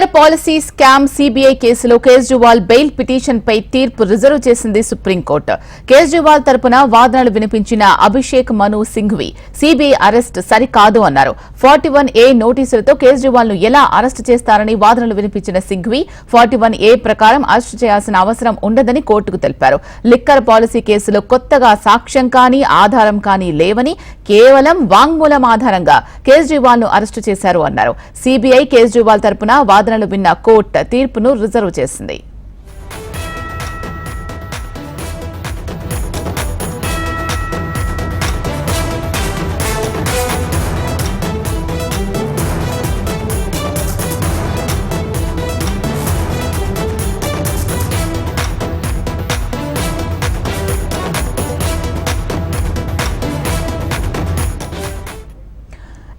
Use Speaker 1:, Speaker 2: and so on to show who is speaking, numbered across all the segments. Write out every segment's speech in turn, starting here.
Speaker 1: Liquor policy scam CBI కేసులో Kejriwal bail petition పై తీర్పు reserve చేసింది సుప్రీంకోర్టు. కేజ్రీవాల్ తరపున వాదనలు వినిపించిన అభిషేక్ మను సింఘ్వి సీబీఐ అరెస్ట్ సరికాదు అన్నారు. ఫార్టీ వన్ ఏ నోటీసులతో కేజ్రీవాల్ను ఎలా అరెస్ట్ చేస్తారని వాదనలు వినిపించిన సింఘ్వి ఫార్టీ వన్ ఏ ప్రకారం అరెస్టు చేయాల్సిన అవసరం ఉండదని కోర్టుకు తెలిపారు. లిక్కర్ పాలసీ కేసులో కొత్తగా సాక్ష్యం కానీ ఆధారం కానీ లేవని కేవలం వాంగ్మూలం ఆధారంగా కేజ్రీవాల్ను అరెస్టు చేశారు అన్నారు. సీబీఐ కేజ్రీవాల్ తరపున వాదనలు విన్న కోర్టు తీర్పును రిజర్వ్ చేసింది.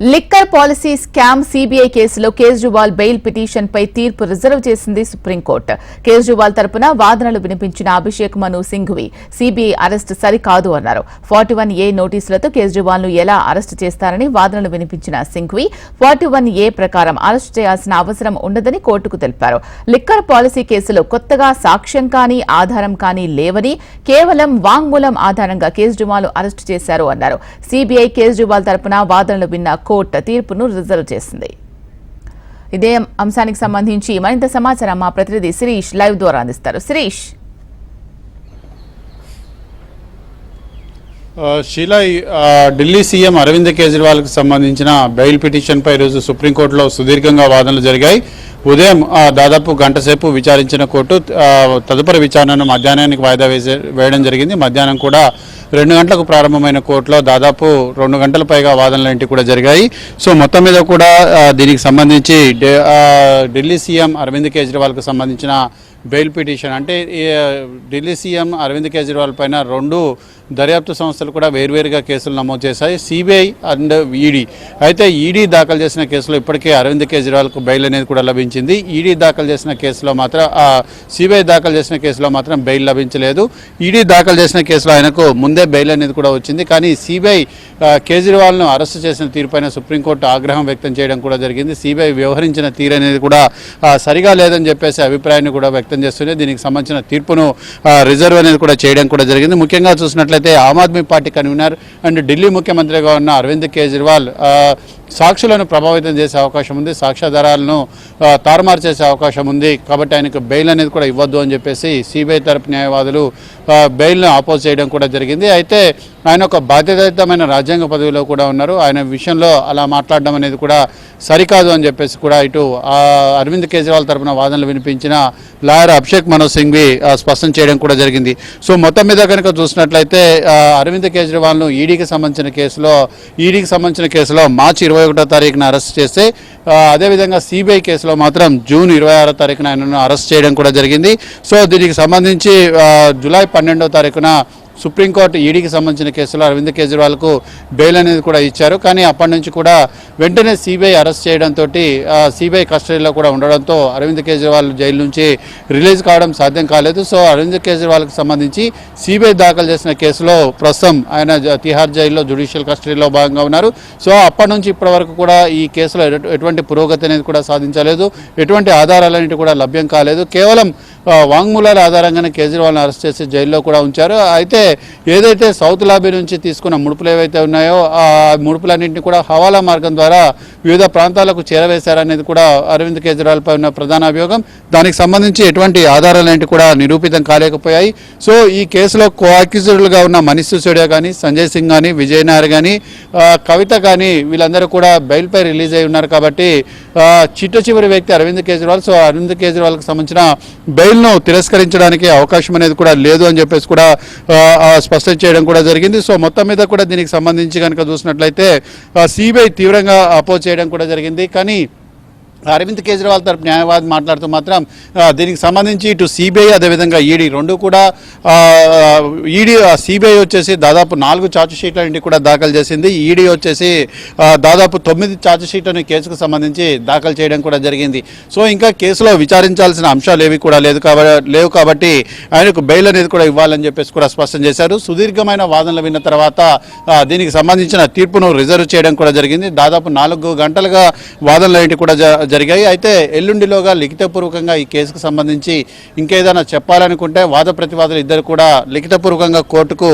Speaker 1: లిక్కర్ పాలసీ స్కామ్ సీబీఐ కేసులో కేజ్రీవాల్ బెయిల్ పిటిషన్ పై తీర్పు రిజర్వ్ చేసింది సుప్రీంకోర్టు. కేజ్రీవాల్ తరపున వాదనలు వినిపించిన అభిషేక్ మను సింఘ్వి సీబీఐ అరెస్టు సరికాదు అన్నారు. ఫార్టీ వన్ ఏ నోటీసులతో కేజ్రీవాల్ను ఎలా అరెస్టు చేస్తారని వాదనలు వినిపించిన సింఘ్వి ఫార్టీ వన్ ఏ ప్రకారం అరెస్టు చేయాల్సిన అవసరం ఉండదని కోర్టుకు తెలిపారు. లిక్కర్ పాలసీ కేసులో కొత్తగా సాక్ష్యం కానీ ఆధారం కానీ లేవని కేవలం వాంగ్మూలం ఆధారంగా కేజ్రీవాల్ అరెస్టు చేశారు అన్నారు. సీబీఐ కేజ్రీవాల్ తరపున వాదనలు విన్న కోర్టు తీర్పును రిజర్వ్ చేసింది. ఇదే అంశానికి సంబంధించి మరింత సమాచారం మా ప్రతినిధి శిరీష్ లైవ్ ద్వారా అందిస్తారు. శిరీష్.
Speaker 2: ఆ, షీలా ఢిల్లీ సీఎం అరవింద్ కేజ్రీవాల్కి సంబంధించిన బెయిల్ పిటిషన్పై ఈరోజు సుప్రీంకోర్టులో సుదీర్ఘంగా వాదనలు జరిగాయి. ఉదయం దాదాపు గంట సేపు విచారించిన కోర్టు తదుపరి విచారణను మధ్యాహ్నానికి వాయిదా వేసే వేయడం జరిగింది. మధ్యాహ్నం కూడా రెండు గంటలకు ప్రారంభమైన కోర్టులో దాదాపు రెండు గంటల పైగా వాదనలు కూడా జరిగాయి. సో మొత్తం మీద కూడా దీనికి సంబంధించి ఢిల్లీ సీఎం అరవింద్ కేజ్రీవాల్కు సంబంధించిన బెయిల్ పిటిషన్ అంటే ఢిల్లీ సీఎం అరవింద్ కేజ్రీవాల్ పైన రెండు దర్యాప్తు సంస్థలు కూడా వేర్వేరుగా కేసులు నమోదు చేశాయి. CBI and ED. అయితే ఈడీ దాఖలు చేసిన కేసులో ఇప్పటికే అరవింద్ కేజ్రీవాల్కు బెయిల్ అనేది కూడా లభించింది. ఈడీ దాఖలు చేసిన కేసులో మాత్రం సిబిఐ దాఖలు చేసిన కేసులో మాత్రం బెయిల్ లభించలేదు. ఈడీ దాఖలు చేసిన కేసులో ఆయనకు ముందే బెయిల్ అనేది కూడా వచ్చింది. కానీ సిబిఐ కేజ్రీవాల్ను అరెస్టు చేసిన తీరుపైన సుప్రీంకోర్టు ఆగ్రహం వ్యక్తం చేయడం కూడా జరిగింది. సిబిఐ వ్యవహరించిన తీరు అనేది కూడా సరిగా లేదని చెప్పేసి అభిప్రాయాన్ని కూడా వ్యక్తం చేస్తుంది దీనికి సంబంధించిన తీర్పును రిజర్వ్ అనేది కూడా చేయడం కూడా జరిగింది. ముఖ్యంగా చూసినట్లయితే Aam Aadmi party convener and Delhi ముఖ్యమంత్రిగా ఉన్న అరవింద్ కేజ్రీవాల్ సాక్షులను ప్రభావితం చేసే అవకాశం ఉంది. సాక్ష్యాధారాలను తారుమారు చేసే అవకాశం ఉంది. కాబట్టి ఆయనకు బెయిల్ అనేది కూడా ఇవ్వద్దు అని చెప్పేసి సిబిఐ తరపు న్యాయవాదులు బెయిల్ను ఆపోజ్ చేయడం కూడా జరిగింది. అయితే ఆయన ఒక బాధ్యతాయుతమైన రాజ్యాంగ పదవిలో కూడా ఉన్నారు. ఆయన విషయంలో అలా మాట్లాడడం అనేది కూడా సరికాదు అని చెప్పేసి కూడా ఇటు ఆ, అరవింద్ కేజ్రీవాల్ తరపున వాదనలు వినిపించిన లాయర్ అభిషేక్ మనోజ్ సింఘ్వి స్పష్టం చేయడం కూడా జరిగింది. సో మొత్తం మీద కనుక చూసినట్లయితే అరవింద్ కేజ్రీవాల్ను ఈడీకి సంబంధించిన కేసులో ఈడీకి సంబంధించిన కేసులో మార్చి ఇరవై ఒకటో తారీఖున అరెస్ట్ చేస్తే అదేవిధంగా సిబిఐ కేసులో మాత్రం జూన్ ఇరవై ఆరో తారీఖున ఆయనను అరెస్ట్ చేయడం కూడా జరిగింది. సో దీనికి సంబంధించి జూలై పన్నెండో తారీఖున సుప్రీంకోర్టు ఈడీకి సంబంధించిన కేసులో అరవింద్ కేజ్రీవాల్కు బెయిల్ అనేది కూడా ఇచ్చారు. కానీ అప్పటి నుంచి కూడా వెంటనే సిబిఐ అరెస్ట్ చేయడంతో సిబిఐ కస్టడీలో కూడా ఉండడంతో అరవింద్ కేజ్రీవాల్ జైలు నుంచి రిలీజ్ కావడం సాధ్యం కాలేదు. సో అరవింద్ కేజ్రీవాల్కి సంబంధించి సిబిఐ దాఖలు చేసిన కేసులో ప్రస్తుతం ఆయన తిహార్ జైల్లో జ్యుడిషియల్ కస్టడీలో భాగంగా ఉన్నారు. సో అప్పటి నుంచి ఇప్పటి వరకు కూడా ఈ కేసులో ఎటువంటి పురోగతి అనేది కూడా సాధించలేదు. ఎటువంటి ఆధారాలన్నిటి కూడా లభ్యం కాలేదు. కేవలం వాంగ్మూలాల ఆధారంగానే కేజ్రీవాల్ని అరెస్ట్ చేసి జైల్లో కూడా ఉంచారు. అయితే ఏదైతే సౌత్ లాబీ నుంచి తీసుకున్న ముడుపులు ఏవైతే ఉన్నాయో ఆ ముడుపులన్నింటినీ కూడా హవాలా మార్గం ద్వారా వివిధ ప్రాంతాలకు చేరవేశారనేది కూడా అరవింద్ కేజ్రీవాల్ పై ఉన్న ప్రధాన అభియోగం. దానికి సంబంధించి ఎటువంటి ఆధారాలన్నింటి కూడా నిరూపితం కాలేకపోయాయి. సో ఈ కేసులో కోఅక్యూజ్డ్లుగా ఉన్న మనీష్ సిసోడియా కానీ సంజయ్ సింగ్ కానీ విజయ్ నాయర్ కానీ కవిత కానీ వీళ్ళందరూ కూడా బెయిల్పై రిలీజ్ అయి ఉన్నారు కాబట్టి చిట్ట చివరి వ్యక్తి అరవింద్ కేజ్రీవాల్. సో అరవింద్ కేజ్రీవాల్కి సంబంధించిన బెయిల్ను తిరస్కరించడానికి అవకాశం అనేది కూడా లేదు అని చెప్పేసి కూడా స్పష్టం చేయడం కూడా జరిగింది. సో మొత్తం మీద కూడా దీనికి సంబంధించి కనుక చూసినట్లయితే సిబిఐ తీవ్రంగా అపోజ్ చేయడం కూడా జరిగింది. కానీ అరవింద్ కేజ్రీవాల్ తరపు న్యాయవాది మాట్లాడుతూ మాత్రం దీనికి సంబంధించి ఇటు సిబిఐ అదేవిధంగా ఈడీ రెండు కూడా ఈడీ సిబిఐ వచ్చేసి దాదాపు నాలుగు ఛార్జ్ ఇంటికి కూడా దాఖలు చేసింది. ఈడీ వచ్చేసి దాదాపు తొమ్మిది ఛార్జ్ షీట్లను కేసుకు సంబంధించి దాఖలు చేయడం కూడా జరిగింది. సో ఇంకా కేసులో విచారించాల్సిన అంశాలు ఏవి కూడా లేదు కాబట్టి లేవు కాబట్టి ఆయనకు బెయిల్ అనేది కూడా ఇవ్వాలని చెప్పేసి కూడా స్పష్టం చేశారు. సుదీర్ఘమైన వాదనలు విన్న తర్వాత దీనికి సంబంధించిన తీర్పును రిజర్వ్ చేయడం కూడా జరిగింది. దాదాపు నాలుగు గంటలుగా వాదనలు ఏంటి కూడా జరిగాయి. అయితే ఎల్లుండిలోగా లిఖితపూర్వకంగా ఈ కేసుకు సంబంధించి ఇంకేదైనా చెప్పాలనుకుంటే వాద ప్రతివాదులు ఇద్దరు కూడా లిఖితపూర్వకంగా కోర్టుకు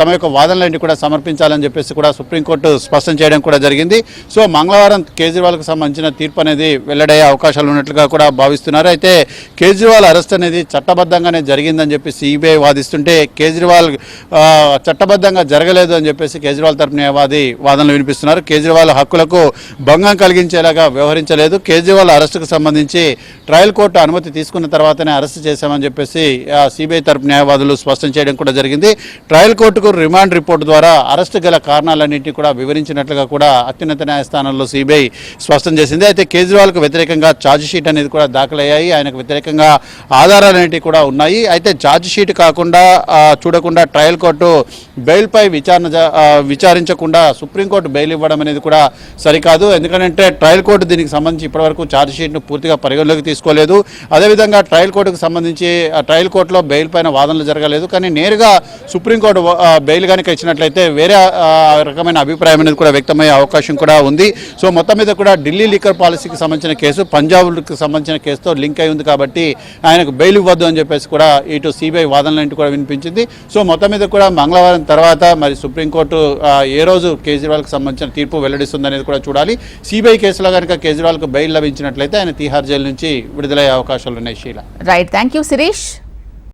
Speaker 2: తమ యొక్క వాదనలన్నీ కూడా సమర్పించాలని చెప్పేసి కూడా సుప్రీంకోర్టు స్పష్టం చేయడం కూడా జరిగింది. సో మంగళవారం కేజ్రీవాల్కు సంబంధించిన తీర్పు అనేది వెల్లడయ్యే అవకాశాలు ఉన్నట్లుగా కూడా భావిస్తున్నారు. అయితే కేజ్రీవాల్ అరెస్ట్ అనేది చట్టబద్ధంగానే జరిగిందని చెప్పి సిబిఐ వాదిస్తుంటే కేజ్రీవాల్ చట్టబద్ధంగా జరగలేదు అని చెప్పేసి కేజ్రీవాల్ తరపు న్యాయవాది వాదనలు వినిపిస్తున్నారు. కేజ్రీవాల్ హక్కులకు భంగం కలిగించేలాగా వ్యవహరించలేదు కేజ్రీవాల్ అరెస్టుకు సంబంధించి ట్రయల్ కోర్టు అనుమతి తీసుకున్న తర్వాతనే అరెస్ట్ చేశామని చెప్పేసి సిబిఐ తరపు న్యాయవాదులు స్పష్టం చేయడం కూడా జరిగింది. ట్రయల్ కోర్టుకు రిమాండ్ రిపోర్ట్ ద్వారా అరెస్ట్ గల కారణాలన్నింటినీ కూడా వివరించినట్లుగా కూడా అత్యున్నత న్యాయస్థానంలో సిబిఐ స్పష్టం చేసింది. అయితే కేజ్రీవాల్కు వ్యతిరేకంగా ఛార్జ్ షీట్ అనేది కూడా దాఖలయ్యాయి. ఆయనకు వ్యతిరేకంగా ఆధారాలన్నింటినీ కూడా ఉన్నాయి. అయితే ఛార్జ్ షీట్ కాకుండా చూడకుండా ట్రయల్ కోర్టు బెయిల్పై విచారణ విచారించకుండా సుప్రీంకోర్టు బెయిల్ ఇవ్వడం అనేది కూడా సరికాదు. ఎందుకంటే ట్రయల్ కోర్టు దీనికి సంబంధించి ఇప్పటివరకు ఛార్జ్షీట్ను పూర్తిగా పరిగణలోకి తీసుకోలేదు. అదేవిధంగా ట్రయల్ కోర్టుకు సంబంధించి ట్రయల్ కోర్టులో బెయిల్ పైన వాదనలు జరగలేదు. కానీ నేరుగా సుప్రీంకోర్టు బెయిల్ కనుక ఇచ్చినట్లయితే వేరే రకమైన అభిప్రాయం అనేది కూడా వ్యక్తమయ్యే అవకాశం కూడా ఉంది. సో మొత్తం మీద కూడా ఢిల్లీ లీకర్ పాలసీకి సంబంధించిన కేసు పంజాబ్కి సంబంధించిన కేసుతో లింక్ అయి ఉంది కాబట్టి ఆయనకు బెయిల్ ఇవ్వద్దు అని చెప్పేసి కూడా ఇటు సిబిఐ వాదనలు కూడా వినిపించింది. సో మొత్తం మీద కూడా మంగళవారం తర్వాత మరి సుప్రీంకోర్టు ఏ రోజు కేజ్రీవాల్కి సంబంధించిన తీర్పు వెల్లడిస్తుంది అనేది కూడా చూడాలి. సిబిఐ కేసులో కనుక కేజ్రీవాల్కు బెయిల్ లభించినట్లయితే ఆయన తీహార్ జైలు నుంచి విడుదలయ్యే అవకాశాలు ఉన్నాయి శీల
Speaker 1: రైట్ థ్యాంక్ యూ శిరీష్